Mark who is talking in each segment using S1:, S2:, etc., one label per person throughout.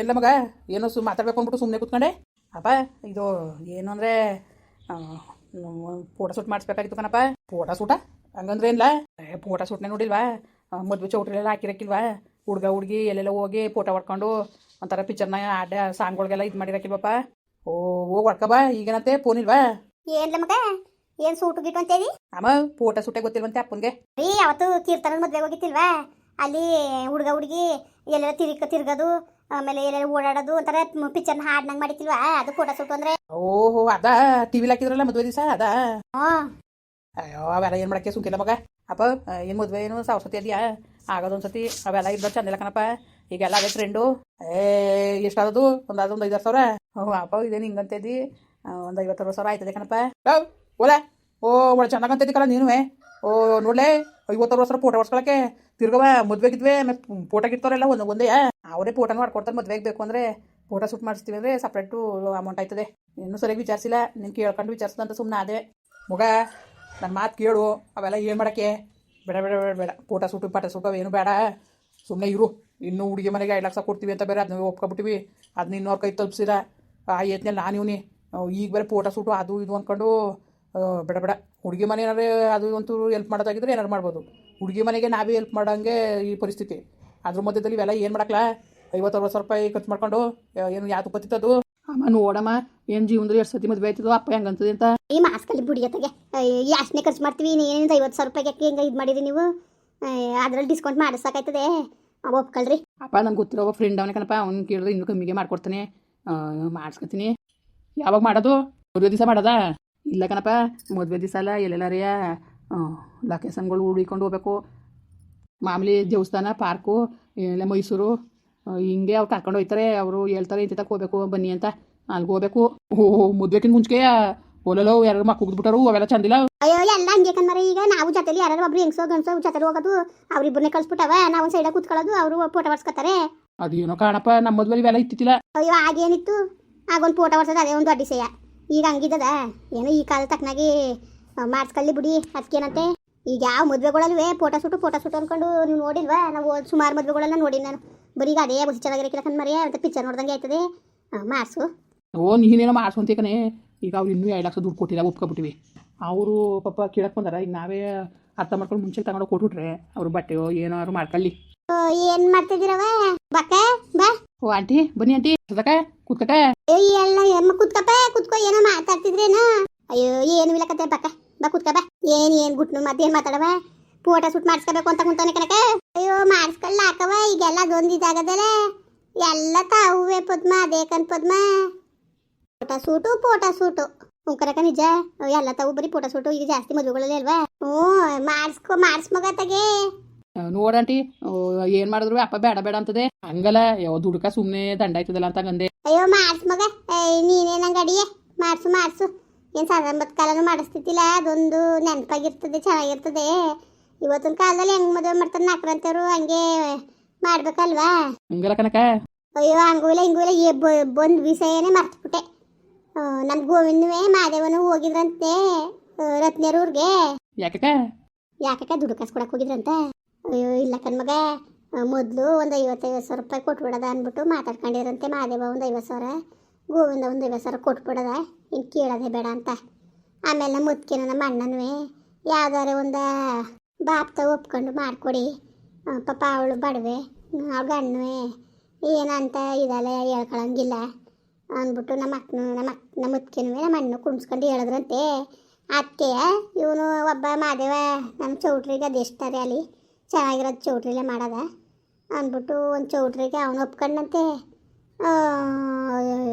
S1: ಇಲ್ಲ ಮಗ? ಏನೋ ಸು ಮಾತಾಡ್ಬೇಕು ಅಂದ್ಬಿಟ್ಟು ಸುಮ್ಮನೆ ಕೂತ್ಕೊಂಡೆ. ಅಪ್ಪ ಇದು ಏನು ಅಂದರೆ ಫೋಟೋ ಶೂಟ್ ಮಾಡಿಸ್ಬೇಕಾಗಿತ್ತು ಕಣಪ್ಪ. ಫೋಟೋ ಶೂಟ ಹಂಗಂದ್ರೆ ಏನಿಲ್ಲ ಫೋಟೋ ಶೂಟ್ನೇ ನೋಡಿಲ್ವಾ? ಮದುವೆ ಚೌಟ್ರಿಲೆಲ್ಲ ಹಾಕಿರಕ್ಕಿಲ್ವಾ? ಹುಡ್ಗ ಹುಡುಗಿ ಎಲ್ಲೆಲ್ಲ ಹೋಗಿ ಫೋಟೋ ಹೊಡ್ಕೊಂಡು ಒಂಥರ ಪಿಕ್ಚರ್ನ ಆಡ ಸಾಂಗ್ಗಳಿಗೆಲ್ಲ ಇದು ಮಾಡಿರಕ್ಕಿಲ್ವಪ್ಪ? ಓ ಹೋಗಿ ಹೊಡ್ಕಬ ಈಗೇನಂತೆ? ಫೋನ್ ಇಲ್ವಾ?
S2: ಏನ್ಲ ಮಗ? ಏನ್ ಸೂಟು ಗಿಟ್ಟು ಅಂತೇಳಿ?
S1: ಅಮ್ಮ ಫೋಟೋ ಶೂಟೇ ಗೊತ್ತಿಲ್ವಂತೆ ಅಪ್ಪನ್ಗೆ?
S2: ರೀ ಅವತ್ತು ಕೀರ್ತನ ಮದ್ವೆಗೆ ಹೋಗಿತ್ತಿಲ್ವಾ? ಅಲ್ಲಿ ಹುಡುಗ ಹುಡುಗಿ ಎಲ್ಲೆಲ್ಲ ತಿರ್ಗ ತಿರ್ಗೋದು ಆಮೇಲೆ ಎಲ್ಲೆಲ್ಲ ಓಡಾಡೋದು ಒಂಥರ ಪಿಕ್ಚರ್ನ ಹಾಡ್ನಂಗ್ ಮಾಡಿತಿಲ್ವಾ ಅದು ಫೋಟೋ ಸುಟ್ಟು ಅಂದ್ರೆ
S1: ಓಹೋ ಅದ ಟಿ ವಿಲಿ ಹಾಕಿದ್ರಲ್ಲ ಮದುವೆ ದಿವಸ? ಅದ? ಅಯ್ಯೋ ಅವೆಲ್ಲ ಏನು ಮಾಡಕ್ಕೆ ಸುಂಕಿಲ್ಲ ಮಗ? ಅಪ್ಪ ಏನು ಮದುವೆ ಏನು? ಸರಸ್ವತಿ ಅದೆಯಾ? ಆಗೋದೊಂದ್ಸತಿ ಅವೆಲ್ಲ ಇದ್ದ ಚಂದಿಲ್ಲ ಕಣಪ್ಪ. ಈಗೆಲ್ಲ ಅದೇ ಫ್ರೆಂಡು ಏ ಎಷ್ಟಾದದು? ಒಂದು ಅದೊಂದು ಒಂದು ಐದಾರು ಸಾವಿರ? ಹ್ಞೂ ಅಪ್ಪ ಇದೇನು ಹಿಂಗಂತೈದಿ ಒಂದು ಐವತ್ತರವತ್ತು ಸಾವಿರ ಆಯ್ತದೆ ಕಣಪ್ಪ. ಓಲ ಓ ಒಳ್ಳೆ ಚೆನ್ನಾಗಂತೈತಿ ಕಣ ನೀನು ಓ, ನೋಡ್ಲೆ, ಐವತ್ತಾರು ಸಾವಿರ ಫೋಟೋ ಹೊಡ್ಸ್ಕೊಳಕ್ಕೆ. ತಿರ್ಗವ ಮದ್ವೆಗಿದ್ವೆ ಆಮೇಲೆ ಫೋಟೋ ಗಿಡ್ತಾರೆಲ್ಲ ಒಂದು ಒಂದೇ ಅವರೇ ಫೋಟೋ ಮಾಡ್ಕೊಡ್ತಾರೆ ಮದ್ವೆಗೆ ಬೇಕು ಅಂದರೆ. ಫೋಟೋ ಶೂಟ್ ಮಾಡಿಸ್ತೀವಿ ಅಂದ್ರೆ ಸಪ್ರೇಟು ಅಮೌಂಟ್ ಆಯ್ತದೆ. ಇನ್ನೂ ಸರಿಯಾಗಿ ವಿಚಾರಿಸಿಲ್ಲ, ನೀನು ಕೇಳ್ಕೊಂಡು ವಿಚಾರಿಸ್ದಂತ ಸುಮ್ಮನೆ ಅದೇ ಮಗ ನನ್ನ ಮಾತು ಕೇಳು, ಅವೆಲ್ಲ ಏನು ಮಾಡೋಕ್ಕೆ? ಬೇಡ ಬೇಡ ಬೇಡ ಬೇಡ. ಫೋಟೋ ಸೂಟು ಪಾಟ ಸೂಟು ಏನು ಬೇಡ. ಸುಮ್ಮನೆ ಇರು. ಇನ್ನೂ ಹುಡುಗಿ ಮನೆಗೆ ಐದು ಲಕ್ಷ ಕೊಡ್ತೀವಿ ಅಂತ ಬೇರೆ ಅದನ್ನ ಒಪ್ಕೊಬಿಟ್ಟಿವಿ. ಅದನ್ನ ಇನ್ನೋರ್ ಕೈ ತಲುಪಿಸಿದ ಆ ಯತ್ನಲ್ಲಿ ನಾನು ಇವನಿ. ಈಗ ಬೇರೆ ಫೋಟೋ ಶೂಟು, ಅದು ಇದು ಅಂದ್ಕೊಂಡು ಬೇಡ ಬೇಡ. ಹುಡುಗಿ ಮನೆ ಏನಾರು ಅದು ಒಂಚೂರು ಹೆಲ್ಪ್ ಮಾಡೋದಾಗಿದ್ರೆ ಏನಾರು ಮಾಡ್ಬೋದು. ಹುಡುಗಿ ಮನೆಗೆ ನಾವೇ ಹೆಲ್ಪ್ ಮಾಡೋಂಗೆ ಈ ಪರಿಸ್ಥಿತಿ. ಅದ್ರ ಮಧ್ಯದಲ್ಲಿ ಇವೆಲ್ಲ ಏನು ಮಾಡಕ್ಲಾ? ಐವತ್ತು ಅರವತ್ತು ಸಾವಿರ ರೂಪಾಯಿ ಖರ್ಚು ಮಾಡ್ಕೊಂಡು ಏನು ಯಾವುದು ಬತ್ತಿತ್ತದು ಅಮ್ಮ ನೋಡಮ್ಮ ಏನು ಜೀವನದಲ್ಲಿ ಎಷ್ಟು ಸತಿ ಮದುವೆ ಆಯ್ತದೋ ಅಪ್ಪ ಹೆಂಗಂತದೆ ಅಂತ?
S2: ಈ ಮಾಸ್ಕಲ್ಲಿ ಬುಡಿಯತ್ತಗೆ ಯಾಸ್ನೆ ಖರ್ಚು ಮಾಡ್ತೀವಿ ಏನು ಐವತ್ತು ಸಾವಿರ ರೂಪಾಯಿಗೆ ಹಿಂಗೆ ಇದು ಮಾಡಿರಿ ನೀವು? ಅದ್ರಲ್ಲಿ ಡಿಸ್ಕೌಂಟ್ ಮಾಡಿಸೋಕಾಯ್ತದೆ ಒಪ್ಕಲ್ರಿ
S1: ಅಪ್ಪ ನಂಗೆ ಗೊತ್ತಿರೋ ಒಬ್ಬ ಫ್ರೆಂಡ್ ಅವನ ಕಣಪ್ಪ ಅವ್ನು ಕೇಳಿದ್ರೆ ಇನ್ನೂ ಕಮ್ಮಿಗೆ ಮಾಡ್ಕೊಡ್ತಾನೆ. ಮಾಡಿಸ್ಕೊತೀನಿ. ಯಾವಾಗ ಮಾಡೋದು? ಮೂರು ದಿವಸ ಮಾಡೋದಾ? ಇಲ್ಲ ಕಣಪ್ಪ ಮದುವೆ ದಿವಸ ಅಲ್ಲ ಎಲ್ಲೆಲ್ಲಾರಿಯ ಲೊಕೇಶನ್ಗಳು ಹುಡುಕೊಂಡು ಹೋಗ್ಬೇಕು. ಮಾಮೂಲಿ ದೇವಸ್ಥಾನ ಪಾರ್ಕು ಎಲ್ಲ ಮೈಸೂರು ಹಿಂಗೆ ಅವ್ರು ಕರ್ಕೊಂಡು ಹೋಗ್ತಾರೆ. ಅವರು ಹೇಳ್ತಾರೆ ಇಂಥ ಹೋಗ್ಬೇಕು ಬನ್ನಿ ಅಂತ. ಅಲ್ಲಿಗೆ ಹೋಗ್ಬೇಕು. ಓ ಮದುವೆಕಿನ ಮುಂಚೆ ಓಲಲ್ಲೋ ಯಾರು ಮಕ್ಕ ಉಗ್ದ್ಬಿಟ್ಟಾರು ಅವೆಲ್ಲ ಚಂದಿಲ್ಲ
S2: ಅಯ್ಯೋ ಎಲ್ಲ ಹಂಗೆ ಕಣ್ಮರ ಈಗ ನಾವು ಜೊತೆಲಿ ಯಾರು ಒಬ್ರು ಹೆಂಗಸೋ ಗಂಡಸೋ ಜೊತೆ ಹೋಗೋದು ಅವ್ರಿಬ್ಬರನ್ನೇ ಕಳ್ಸ್ಬಿಟ್ಟವ. ನಾವು ಒಂದು ಸೈಡ್ ಕೂತ್ಕೊಳ್ಳೋದು ಅವರು ಫೋಟೋ ಹೊಡ್ಸ್ಕೊತಾರೆ.
S1: ಅದೇನೋ ಕಾಣಪ್ಪ ನಮ್ಮ ಮದುವೆ ಇವೆಲ್ಲ ಇತ್ತಿತ್ತಿಲ್ಲ.
S2: ಅಯ್ಯೋ ಆಗೇನಿತ್ತು. ಆಗೊಂದು ಫೋಟೋ ಹೊಡ್ಸೋದು ಅದೇ ಒಂದು ದೊಡ್ಡ ವಿಷಯ. ಈಗ ಹಂಗಿದ್ದದ ಏನೋ ಈ ಕಾಲ ತಕ್ಕನಾಗಿ ಮಾಡಿಸ್ಕೊಳ್ಳಿ ಬಿಡಿ ಅದಕ್ಕೇನಂತೆ ಈಗ ಯಾವ ಮದುವೆಗಳಲ್ವೇ ಫೋಟೋ ಸುಟ್ಟು ಫೋಟೋ ಸುಟ್ಟು ಅಂದ್ಕೊಂಡು ನೀವು ನೋಡಿಲ್ವಾ? ನಾವು ಸುಮಾರು ಮದುವೆಗಳನ್ನ ನೋಡಿ ನಾನು. ಬರೀ ಈಗ ಅದೇ ಬಸ್ ಚೆನ್ನಾಗಿರಕ್ಕಿಲ್ಲ ಕಣ್ಮರಿ ಅಂತ ಪಿಕ್ಚರ್ ನೋಡ್ದಂಗೆ ಆಯ್ತದೆ. ಮಾಡಿಸು
S1: ಓ ನೀನೇನೋ ಮಾಡ್ಸ್ಕೊಂತೀ ಕಣೆ. ಈಗ ಅವ್ರು ಇನ್ನೂ ಎರಡು ಲಕ್ಷ ದುಡ್ಡು ಕೊಟ್ಟಿಲ್ಲ ಒಪ್ಕೊಬಿಟ್ಟಿವಿ. ಅವರು ಪಾಪ ಕೇಳಕ್ಕೆ ಬಂದಾರ ಈಗ ನಾವೇ ಅರ್ಥ ಮಾಡ್ಕೊಂಡು ಮುಂಚೆ ತಗೊಂಡು ಕೊಟ್ಬಿಟ್ರೆ ಅವ್ರು ಬಟ್ಟೆಯೋ ಏನಾದ್ರು ಮಾಡ್ಕೊಳ್ಳಿ.
S2: ಏನು ಮಾಡ್ತಿದ್ದೀರವ? ಬಕ್ಕ
S1: ಓ, ಆಂಟಿ, ಬನ್ನಿ ಆಂಟಿ ಸದಕ ಕೂತ್ಕಟ
S2: ಏಯ್, ಎಲ್ಲ ಎಮ್ಮ ಕುತ್ಕಪ್ಪ, ಕುತ್ಕೋ, ಏನೋ ಮಾತಾಡ್ತಿದ್ರೇನ. ಅಯ್ಯೋ, ಏನು ಇಲ್ಲ ಪಕ್ಕ. ಬಾ ಕುತ್ಕಪ್ಪ ಬಾ ಏನ್ ಏನ್ ಗುಟ್ನು ಮತ್ತೇನ್ ಮಾತಾಡವ? ಫೋಟೋ ಶೂಟ್ ಮಾಡಿಸ್ಕೋಬೇಕು ಅಂತ ಕುಂತಾನೆ ಕಣಕ ಅಯ್ಯೋ ಮಾಡಿಸ್ಕೊಳ್ಳ ಹಾಕವ ಈಗೆಲ್ಲ ಅದೊಂದು ಎಲ್ಲ ತಾವುವೆ ಪದ್ಮ, ಅದೇ ಕಣ್ Padma. Photo shoot photo shoot ಉಂಕರಕ ನಿಜ. ಎಲ್ಲ ತಾವು ಬರೀ ಫೋಟೋ ಸೂಟು ಈಗ ಜಾಸ್ತಿ ಮದುವೆಗಳಲ್ಲಿ ಅಲ್ವಾ? ಹ್ಞೂ, ಮಾಡಿಸ್ಕೊ ಮಾಡಿಸ್ಮಗ ತಗೆ.
S1: ನೋಡಂಟಿ ಏನ್ ಮಾಡಿದ್ರು? ಅಪ್ಪ ಬೇಡ ಬೇಡ ಅಂತದೆ. ಹಂಗಲ್ಲ ಯಾವ ದುಡ್ಕ ಸುಮ್ನೆ ದಂಡ ಆಯ್ತದಲ್ಲ ಅಂತ ಗಂದೆ
S2: ಅಯ್ಯೋ ಮಾಡ್ಸು ಮಗ. ನೀನೇ ನಂಗೆ ಅಡಿಗೆ. ಮಾಡ್ಸು ಮಾಡ್ಸು. ಏನ್ ಸಾಧಾರಣ ಕಾಲನೂ ಮಾಡಿಸ್ತಿದ್ದಿಲ್ಲ. ಅದೊಂದು ನೆನಪಾಗಿರ್ತದೆ ಚೆನ್ನಾಗಿರ್ತದೆ. ಇವತ್ತಿನ ಕಾಲದಲ್ಲಿ ಹೆಂಗ್ ಮದುವೆ ಮಾಡ್ತಾರೆ ನಾಕ್ರಂತವ್ರು ಹಂಗೆ ಮಾಡ್ಬೇಕಲ್ವಾ?
S1: ಹಂಗಲ್ಲ ಕನಕ
S2: ಅಯ್ಯೋ ಹಂಗೂ ಇಲ್ಲ ಹಿಂಗೂ ಇಲ್ಲ. ಬಂದು ವಿಷಯನೇ ಮರ್ತ್ಬಿಟ್ಟೆ. ನಮ್ ಗೋವಿಂದವೇ ಮಾದೇವನು ಹೋಗಿದ್ರಂತೆ ರತ್ನೇರೂರ್ಗೆ
S1: ಯಾಕಕ್ಕ?
S2: ಯಾಕಕ್ಕ? ದುಡ್ಡು ಕಾಸು ಕೊಡಕ್ ಹೋಗಿದ್ರಂತೆ. ಅಯ್ಯೋ, ಇಲ್ಲ ಕಣ್ಮಗ ಮೊದಲು ಒಂದು ಐವತ್ತೈವತ್ತು ಸಾವಿರ ರೂಪಾಯಿ ಕೊಟ್ಬಿಡದ ಅಂದ್ಬಿಟ್ಟು ಮಾತಾಡ್ಕೊಂಡಿರಂತೆ ಮಾದೇವ ಒಂದು ಐವತ್ತು ಸಾವಿರ, ಗೋವಿಂದ ಒಂದು ಐವತ್ತು ಸಾವಿರ ಕೊಟ್ಬಿಡದ. ಇನ್ನು ಕೇಳೋದೇ ಬೇಡ ಅಂತ. ಆಮೇಲೆ ಮುದ್ಕಿನ ನಮ್ಮ ಅಣ್ಣನೂ ಯಾವ್ದಾರ ಒಂದು ಬಾಪ್ತ ಒಪ್ಕೊಂಡು ಮಾಡಿಕೊಡಿ. ಪಾಪ ಅವಳು ಬಡವೆ, ಅವಳು ಗಣ್ಣು ಏನಂತ ಇದಲ್ಲ ಹೇಳ್ಕೊಳಂಗಿಲ್ಲ ಅಂದ್ಬಿಟ್ಟು ನಮ್ಮ ಅಕ್ಕನು, ನಮ್ಮ ಅಕ್ಕ ನಮ್ಮ ಮುದ್ಕಿನೂ ನಮ್ಮ ಅಣ್ಣ ಕುಣಿಸ್ಕೊಂಡು ಹೇಳಿದ್ರಂತೆ. ಅದಕ್ಕೆ ಇವನು ಒಬ್ಬ ಮಾದೇವ ನಮ್ಮ ಚೌಟ್ರಿಗೆ ಅದೆಷ್ಟಾರೆ ಅಲ್ಲಿ. ಚೆನ್ನಾಗಿರೋದು ಚೌಟ್ರಿಲೇ ಮಾಡೋದ. ಅಂದ್ಬಿಟ್ಟು ಒಂದು ಚೌಟ್ರಿಗೆ ಅವನು ಒಪ್ಕೊಂಡಂತೆ.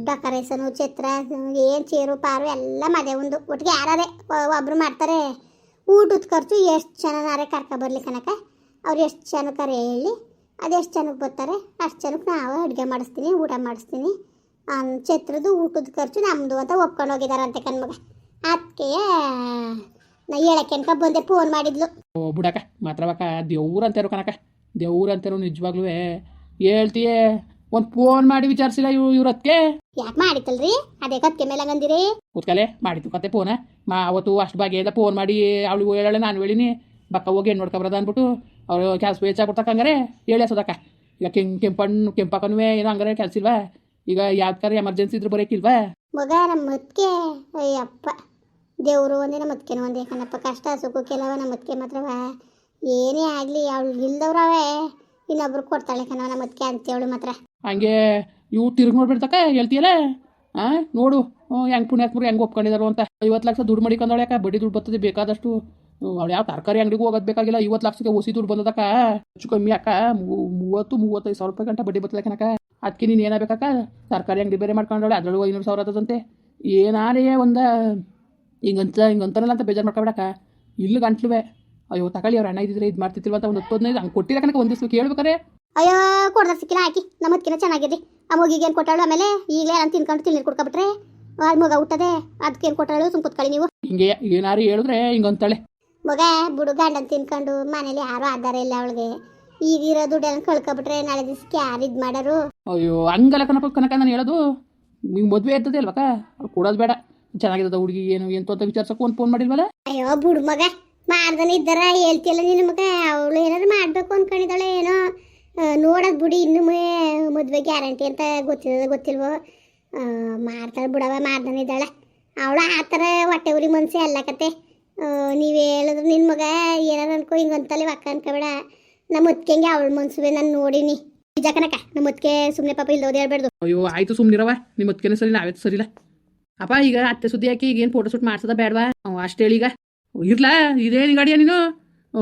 S2: ಡೆಕೋರೇಷನು, ಚಿತ್ರ, ಏನು ಚೇರು, ಪಾರು ಎಲ್ಲ ಮಾದೇವಂದು ಒಟ್ಟಿಗೆ ಯಾರೇ ಒಬ್ಬರು ಮಾಡ್ತಾರೆ. ಊಟದ ಖರ್ಚು ಎಷ್ಟು ಚೆನ್ನಾಗಾರೆ ಕರ್ಕೊಬರ್ಲಿ ಕನಕ ಅವ್ರು ಎಷ್ಟು ಜನಕ್ಕರೆ ಹೇಳಿ ಅದೆಷ್ಟು ಚೆನ್ನಾಗಿ ಬರ್ತಾರೆ, ಅಷ್ಟು ಜನಕ್ಕೆ ನಾವು ಅಡುಗೆ ಮಾಡಿಸ್ತೀನಿ, ಊಟ ಮಾಡಿಸ್ತೀನಿ. ಛತ್ರದ್ದು ಊಟದ ಖರ್ಚು ನಮ್ಮದು ಅಂತ ಒಪ್ಕೊಂಡು ಹೋಗಿದಾರಂತೆ ಕಣ್ಮಗ. ಅದಕ್ಕೆ ನಾ ಹೇಳಕ್ಕೆ ಅನ್ಕ ಬಂದೆ ಫೋನ್ ಮಾಡಿದ್ಲು.
S1: ಓ ಬಿಡಕ್ಕ ಮಾತ್ರವಕ್ಕ ದೇವ್ರ ಅಂತಾರು ಕನಕ ದೇವ್ರ ಅಂತಾರು ನಿಜವಾಗ್ಲೂ ಹೇಳ್ತೀಯೇ. ಒಂದ್ ಫೋನ್ ಮಾಡಿ ವಿಚಾರಿಸಿಲ್ಲ ಇವ್ ಇವ್ರತ್ಕೆ?
S2: ಯಾಕೆ ಮಾಡಿತ್ತಲ್ರಿ? ಅದೇ ಕತ್ಕೆ ಮೇಲೆ ಹಂಗಂದಿರಿ.
S1: ಕೂತ್ಕಲೆ ಮಾಡಿತ್ತು ಕತೆ ಫೋನ ಮಾ ಅವತ್ತು ಅಷ್ಟು ಬಗೆಯಿಂದ ಫೋನ್ ಮಾಡಿ ಅವಳು ಹೇಳಳೆ ನಾನು ಹೇಳಿನಿ. ಬಕ್ಕ ಹೋಗಿ ಹೆಣ್ಣು ನೋಡ್ಕೊಬ್ರದ ಅಂದ್ಬಿಟ್ಟು ಅವ್ರು ಕೆಲಸ ಹೆಚ್ಚ ಹಂಗಾರೆ ಹೇಳಿ ಸದಕ್ಕ. ಈಗ ಕೆಂ ಕೆಂಪಣ್ಣು ಕೆಂಪಕ್ಕನುವೆ ಏನೋ ಹಂಗಾರೆ ಕೆಲಸ ಇಲ್ವಾ? ಈಗ ಯಾವ್ದಾರ ಎಮರ್ಜೆನ್ಸಿ ಇದ್ರೆ ಬರೋಕ್ಕಿಲ್ವಾ
S2: ಮಗ ನಮ್ಮ ಅಯ್ಯಪ್ಪ. ದೇವರು ಒಂದೇ, ನಮ್ಮ ಒಂದೇ ಕಣಪ್ಪ ಕಷ್ಟ ಸುಖ ಕೆಲವ ನಮ್ಮ ಮಾತ್ರವ ಏನೇ ಆಗಲಿ, ಅವಳು ಇಲ್ದವ್ರವೇ ಇನ್ನೊಬ್ರು ಕೊಡ್ತಾಳೆ ಕಣವ ನಮ್ಮ ಅಂತ ಅಂತೇವಳು ಮಾತ್ರ.
S1: ಹಂಗೆ ಇವು ತಿರುಗಿ ನೋಡ್ಬಿಡ್ತಕ್ಕ ಹೇಳ್ತೀಯಲ್ಲ ಹಾಂ ನೋಡು. ಹೆಂಗೆ ಪುಣ್ಯಾತ್ಮರು ಹೆಂಗೆ ಒಪ್ಕೊಂಡಿದಾರು ಅಂತ. ಐವತ್ತು ಲಕ್ಷ ದುಡ್ಡು ಮಾಡಿಕೊಂಡವಳೆ ಯಾಕೆ? ಬಡ್ಡಿ ದುಡ್ಡು ಬರ್ತದೆ ಬೇಕಾದಷ್ಟು. ಅವ್ಳು ಯಾವ ತರಕಾರಿ ಅಂಗಡಿಗೂ ಹೋಗೋದು ಬೇಕಾಗಿಲ್ಲ. ಐವತ್ತು ಲಕ್ಷಕ್ಕೆ ಹೊಸಿ ದುಡ್ಡು ಬಂದದಕ್ಕ ಹೆಚ್ಚು ಕಮ್ಮಿ ಅಕ್ಕ. ಮೂವತ್ತು, ಮೂವತ್ತೈದು ಸಾವಿರ ರೂಪಾಯಿ ಗಂಟ ಬಡ್ಡಿ ಬರ್ತದೆ ಕಣಕ್ಕ. ಅದಕ್ಕೆ ನೀನು ಏನಾಗಬೇಕಕ್ಕ? ತರಕಾರಿ ಅಂಗಡಿ ಬೇರೆ ಮಾಡ್ಕೊಂಡವಳೆ ಅದರೊಳಗೆ ಐನೂರು ಸಾವಿರ ಆತದಂತೆ. ಏನಾರೇ ಒಂದು ಹಿಂಗಂತ ಹಿಂಗಂತಾನಲ್ಲ ಅಂತ ಬೇಜಾರು ಮಾಡ್ಕೊಬೇಡಕ್ಕ. ಇಲ್ಲಿ ಗಂಟ್ಲುವೆ. ಅಯ್ಯೋ ತಗೊಳ್ಳಿ ಅವ್ರ ಅಣ್ಣ ಇದ್ದಿದ್ರೆ ಇದು ಮಾಡ್ತಿರ್ತಿಲ್ವ ಅಂತ ಒಂದು ಹತ್ತು ಹದಿನೈದು ಹಂಗೆ ಕೊಟ್ಟಿಲ್ಲ ಕನಕ ಒಂದು ಕೇಳ್ಬೇಕಾರೆ
S2: ಅಯ್ಯೋ ಕೊಡ್ದ ಸಿಕ್ಕಿಲ್ಲ ಹಾಕಿ ನಮ್ಮ ಮತ್ಕಿನ ಚೆನ್ನಾಗಿದೆ ಆ ಮಗಿಗೆ ಏನು ಕೊಟ್ಟಾಳು ಆಮೇಲೆ ಈಗಲೇ ನಾನು ತಿನ್ಕೊಂಡು ತಿನ್ನೀರು ಕೊಡ್ಕೊಬಿಟ್ರೆ ಆ ಮಗ ಹುಟ್ಟದೆ. ಅದಕ್ಕೆ ಏನು ಕೊಟ್ಟಾಳು ಸುಮ್ ಕುತ್ಕೊಳ್ಳಿ ನೀವು.
S1: ಹಿಂಗೆ ಏನಾರು ಹೇಳಿದ್ರೆ ಹಿಂಗಂತಾಳೆ
S2: ಮಗ ಬುಡು ಗಂಡನ್ ತಿನ್ಕೊಂಡು ಮನೇಲಿ ಯಾರು ಆಧಾರ ಇಲ್ಲ ಅವಳಿಗೆ. ಈಗಿರೋ ದುಡ್ಡೆಲ್ಲ ಕಳ್ಕೊಬಿಟ್ರೆ ನಾಳೆ ದಿವ್ಸಕ್ಕೆ ಯಾರು ಇದು ಮಾಡೋರು?
S1: ಅಯ್ಯೋ ಹಂಗಲ್ಲ ಕನಕ ಕನಕ ನಾನು ಹೇಳೋದು. ನಿಂಗೆ ಮದುವೆ ಇರ್ತದೆ ಅಲ್ವಕ್ಕ? ಕೊಡೋದು ಬೇಡ. ಚೆನ್ನಾಗಿರ್ತದ ಹುಡುಗಿ ಏನು ಎಂತ ಅಂತ ವಿಚಾರಿಸಕ್ಕೆ ಒಂದು ಫೋನ್ ಮಾಡಿಲ್ವಲ್ಲ?
S2: ಅಯ್ಯೋ ಬುಡ್ ಮಗ ಮಾಡ್ದನ ಇದ್ದಾರ ಹೇಳ್ತಿಲ್ಲ ನಿನ್ನ ಮಗ ಅವಳು ಏನಾದ್ರು ಮಾಡಬೇಕು ಅನ್ಕೊಂಡಿದ್ದಾಳೆ ಏನೋ ನೋಡೋದು ಬಿಡಿ ಇನ್ನು ಮದುವೆ ಗ್ಯಾರಂಟಿ ಅಂತ ಗೊತ್ತಿರೋದು ಗೊತ್ತಿಲ್ವೋ? ಮಾಡ್ತಾಳೆ ಬಿಡವ ಮಾಡ್ದನ ಇದ್ದಾಳೆ. ಅವಳು ಆ ಥರ ಹೊಟ್ಟೆ ಉರಿ ಮನ್ಸೆ ಅಲ್ಲ ಕತೆ. ನೀವು ಹೇಳಿದ್ರು ನಿನ್ನ ಮಗ ಏನಾರು ಅನ್ಕೋ ಹಿಂಗಂತಲ್ಲಿ ಅಕ್ಕ ಅನ್ಕೋಬೇಡ. ನಮ್ಮ ಅತ್ತಿಗೆಂಗೆ ಅವಳ ಮನ್ಸುವೆ ನಾನು ನೋಡಿನಿ. ನಿಜ ಕನಕ ನಮ್ಮ ಅತ್ತಿಗೆ ಸುಮ್ಮನೆ ಪಾಪ ಇಲ್ದೋದು ಹೇಳ್ಬೇಡ್ದು.
S1: ಅಯ್ಯೋ ಆಯ್ತು ಸುಮ್ಮನಿರವ ನಿಮ್ಮ ಸರಿ ನಾವೇ ಸರಿಲ್ಲ ಅಪ್ಪ ಈಗ ಅತ್ತೆ ಸುದ್ದಿ ಹಾಕಿ ಈಗ ಏನು ಫೋಟೋ ಶೂಟ್ ಮಾಡ್ಸದ ಬೇಡವಾ? ಅವ್ ಅಷ್ಟು ಹೇಳಿ ಈಗ. ಇರ್ಲಾ ಇದೇನು ಗಾಡಿಯ ನೀನು? ಓ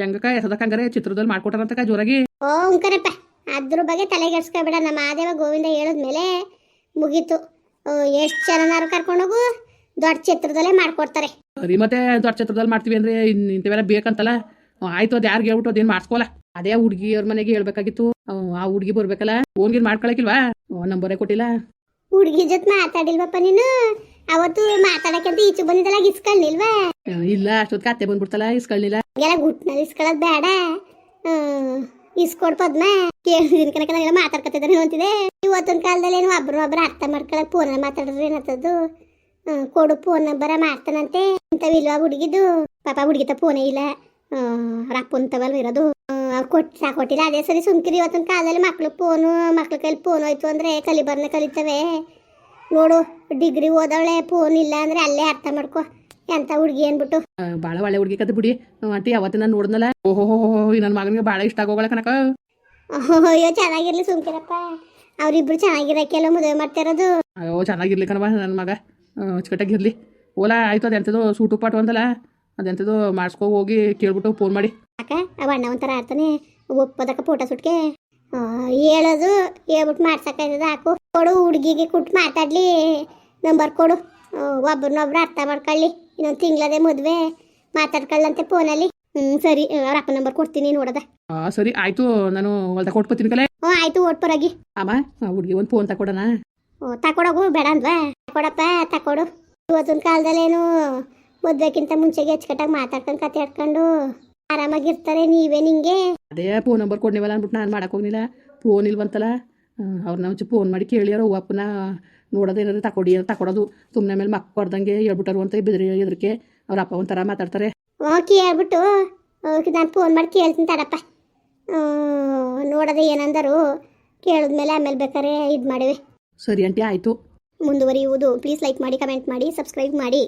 S1: ಹೆಂಗಕ್ಕ ಎಸದಕ್ಕ ಹಂಗಾರೆ ಚಿತ್ರದಲ್ಲಿ ಮಾಡ್ಕೊಟ್ಟಾರಂತಕ್ಕ ಜೋರಾಗಿ?
S2: ಓ ಉಂಕರಪ್ಪ ಅದ್ರ ಬಗ್ಗೆ ತಲೆಗೆಡ್ಸ್ಕೊಬೇಡ. ನಮ್ಮ ಮಾದೇವ ಗೋವಿಂದ ಹೇಳಿದ್ಮೇಲೆ ಮುಗೀತು. ಎಷ್ಟು ಜನನಾರು ಕರ್ಕೊಂಡೋಗು ದೊಡ್ಡ ಚಿತ್ರದಲ್ಲೇ ಮಾಡ್ಕೊಡ್ತಾರೆ.
S1: ಸರಿ ಮತ್ತೆ ದೊಡ್ಡ ಚಿತ್ರದಲ್ಲಿ ಮಾಡ್ತೀವಿ ಅಂದ್ರೆ ಇಂಥವೆಲ್ಲ ಬೇಕಂತಲ್ಲ? ಆಯ್ತು ಅದು ಯಾರಿಗೆ ಹೇಳ್ಬಿಟ್ಟು ಅದೇನು ಮಾಡ್ಸ್ಕೊಲ್ಲ. ಅದೇ ಹುಡುಗಿ ಅವ್ರ ಮನೆಗೆ ಹೇಳ್ಬೇಕಾಗಿತ್ತು. ಆ ಹುಡುಗಿ ಬರ್ಬೇಕಲ್ಲ? ಓನ್ಗಿನ್ ಮಾಡ್ಕೊಳಕಿಲ್ವಾ? ನಂಬರೇ ಕೊಟ್ಟಿಲ್ಲ.
S2: ಹುಡುಗಿ ಜೊತೆ ಮಾತಾಡಿಲ್ವಪ್ಪ ನೀನು? ಅವತ್ತು ಮಾತಾಡಕಂತ ಈಚೆ ಬಂದಿದ್ದಲ್ಲ ಇಸ್ಕೊಳ್ಳಿಲ್ವಾ?
S1: ಇಲ್ಲ ಅಷ್ಟೊತ್ತಿಗೆ ಅತ್ತೆ ಬಂದ್ಬಿಡ್ತಲ್ಲ ಇಸ್ಕೊಳ್ಳಿಲ್ಲ.
S2: ಎಲ್ಲ ಗುಟ್ನಲ್ಲಿ ಇಸ್ಕೊಳ್ಳೋದು ಬೇಡ. ಇಸ್ಕೊಡ್ ಪದ್ಮ. ಕೇಳಿದಿನ ಕನಕ ನಾವೆಲ್ಲ ಮಾತಾಡ್ಕೊತಿದ್ದಾರೆ ಅಂತಿದೆ. ಇವತ್ತೊಂದು ಕಾಲದಲ್ಲಿ ಏನು ಒಬ್ರು ಒಬ್ರು ಅರ್ಥ ಮಾಡ್ಕೊಳಕ್ ಫೋನ್ ಮಾತಾಡಿದ್ರೆ ಏನತ್ತದು ಕೊಡು ಫೋನ್ ನಂಬರ ಮಾಡ್ತಾನಂತೆ. ಇಂಥವಿಲ್ವಾ ಹುಡುಗಿದು? ಪಾಪ ಹುಡುಗಿತ ಫೋನೇ ಇಲ್ಲ. ರಪ್ಪಂತವಲ್ ಇರೋದು. ಅವ್ರು ಕೊಟ್ಟು ಸಾಕೊಟ್ಟಿಲ್ಲ ಅದೇ ಸರಿ ಸುಮ್ಕಿರಿ. ಇವತ್ತಿನ ಕಾಲದಲ್ಲಿ ಮಕ್ಳು ಫೋನು ಮಕ್ಳ ಕೈಲಿ ಫೋನ್ ಹೋಯ್ತು ಅಂದರೆ ಕಲಿಬರ್ನ ಕಲಿತವೆ. ನೋಡು ಡಿಗ್ರಿ ಓದವಳೆ ಫೋನ್ ಇಲ್ಲ ಅಂದ್ರೆ ಅಲ್ಲೇ ಅರ್ಥ ಮಾಡ್ಕೊ. ಎಂತ ಹುಡುಗಿ ಅನ್ಬಿಟ್ಟು.
S1: ಭಾಳ ಒಳ್ಳೆ ಹುಡುಗಿ ಕದ್ದು ಬಿಡಿ. ಆಂಟಿ ಅವತ್ತು ನಾನು ನೋಡಿದ್ನಲ್ಲ ಓಹೋ ನನ್ನ ಮಗನಿಗೆ ಭಾಳ ಇಷ್ಟ ಆಗೋಗಳ ಕನಕ
S2: ಅಯ್ಯೋ ಚೆನ್ನಾಗಿರ್ಲಿ ಸುಮ್ಕಿರಪ್ಪ. ಅವ್ರಿಬ್ರು ಚೆನ್ನಾಗಿರಕ್ಕೆಲ್ಲ ಮದುವೆ ಮಾಡ್ತಿರೋದು.
S1: ಅಯ್ಯೋ ಚೆನ್ನಾಗಿರ್ಲಿ ಕಣವ ನನ್ನ ಮಗ. ಅಚ್ಚುಕಟ್ಟಾಗಿರ್ಲಿ ಓಲಾ ಆಯ್ತು ಅದೆಂಥದ್ದು ಸೂಟು ಪಾಟು ಅಂತಲ್ಲ. ಅದೆಂಥದ್ದು ಮಾಡಿಸ್ಕೊ ಹೋಗಿ ಕೇಳ್ಬಿಟ್ಟು ಫೋನ್ ಮಾಡಿ.
S2: ಅಕ್ಕ ಅವ ಅಣ್ಣ ಒಂಥರ ಆಡ್ತಾನೆ ಒಪ್ಪದಕ್ಕ ಫೋಟೋ ಸುಟ್ಕೆ ಆ, ಹೇಳೋದು ಹೇಳ್ಬಿಟ್ಟು ಮಾಡ್ಸಕ್ಕಾಯ್ತದ ಹಾಕು. ಕೊಡು ಹುಡುಗಿಗೆ ಕೊಟ್ಟು ಮಾತಾಡ್ಲಿ ನಂಬರ್ ಕೊಡು. ಒಬ್ರನ್ನೊಬ್ರು ಅರ್ಥ ಮಾಡ್ಕೊಳ್ಳಿ. ಇನ್ನೊಂದು ತಿಂಗಳದೇ ಮದುವೆ ಮಾತಾಡ್ಕೊಳ್ಳಂತೆ ಫೋನಲ್ಲಿ ಹ್ಮ್ ಸರಿ ಅವ್ರ ಅಪ್ಪ ನಂಬರ್ ಕೊಡ್ತೀನಿ ನೋಡದ.
S1: ಸರಿ ಆಯ್ತು. ನಾನು ಹೊಲ್ದ ಕೊಟ್ಬತ್ತೀನಿ ಕಲೆ.
S2: ಹ್ಞೂ ಆಯ್ತು ಓಟ್ಪರಾಗಿ
S1: ಅಮ್ಮ ಹುಡುಗಿ ಒಂದು ಫೋನ್ ತಕೊಡೋಣ.
S2: ಓ ತಕೊಡೋಗು ಬೇಡ ಅಂದ್ವಾ? ತಕೊಡಪ್ಪ ತಕೊಡು. ಇವತ್ತಿನ ಕಾಲದಲ್ಲೇನು ಮದುವೆಕ್ಕಿಂತ ಮುಂಚೆಗೆ ಅಚ್ಚುಕಟ್ಟಾಗಿ ಮಾತಾಡ್ಕೊಂಡು ಕತೆ ಆಡ್ಕೊಂಡು ಆರಾಮಾಗಿರ್ತಾರೆ ನೀವೇ ನಿಂಗೆ?
S1: ಅದೇ ಫೋನ್ ನಂಬರ್ ಕೊಡ್ನಿವಲ್ಲ ಅಂದ್ಬಿಟ್ಟು ನಾನು ಮಾಡಕ್ ಹೋಗ್ಲಿಲ್ಲ ಫೋನ್ ಇಲ್ವಂತಲ್ಲ? ಅವ್ರನ್ನ ಒಂಚೂರು ಫೋನ್ ಮಾಡಿ ಕೇಳಿಯಾರ ಅಪ್ಪನ ನೋಡೋದೇನಾದ್ರು ತಕೊಡಿ ಅಂತ ತಕೊಡೋದು. ಸುಮ್ಮನೆ ಮೇಲೆ ಮಕ್ಕ ಕೊಡ್ದಂಗೆ ಹೇಳ್ಬಿಟ್ಟಾರು ಅಂತ ಬೆದರಿ ಎದ್ರಿಕೆ. ಅವ್ರ ಅಪ್ಪ ಒಂಥರ ಮಾತಾಡ್ತಾರೆ.
S2: ಓಕೆ ಹೇಳ್ಬಿಟ್ಟು ಓಕೆ ನಾನು ಫೋನ್ ಮಾಡಿ ಕೇಳ್ತೀನಿ ತಡಪ್ಪ. ನೋಡೋದೇ ಏನಂದರು ಕೇಳಿದ್ಮೇಲೆ ಆಮೇಲೆ ಬೇಕಾರೆ ಇದು ಮಾಡಿವೆ.
S1: ಸರಿ ಅಂಟಿ ಆಯಿತು.
S2: ಮುಂದುವರಿಯುವುದು. ಪ್ಲೀಸ್ ಲೈಕ್ ಮಾಡಿ ಕಮೆಂಟ್ ಮಾಡಿ ಸಬ್ಸ್ಕ್ರೈಬ್ ಮಾಡಿ.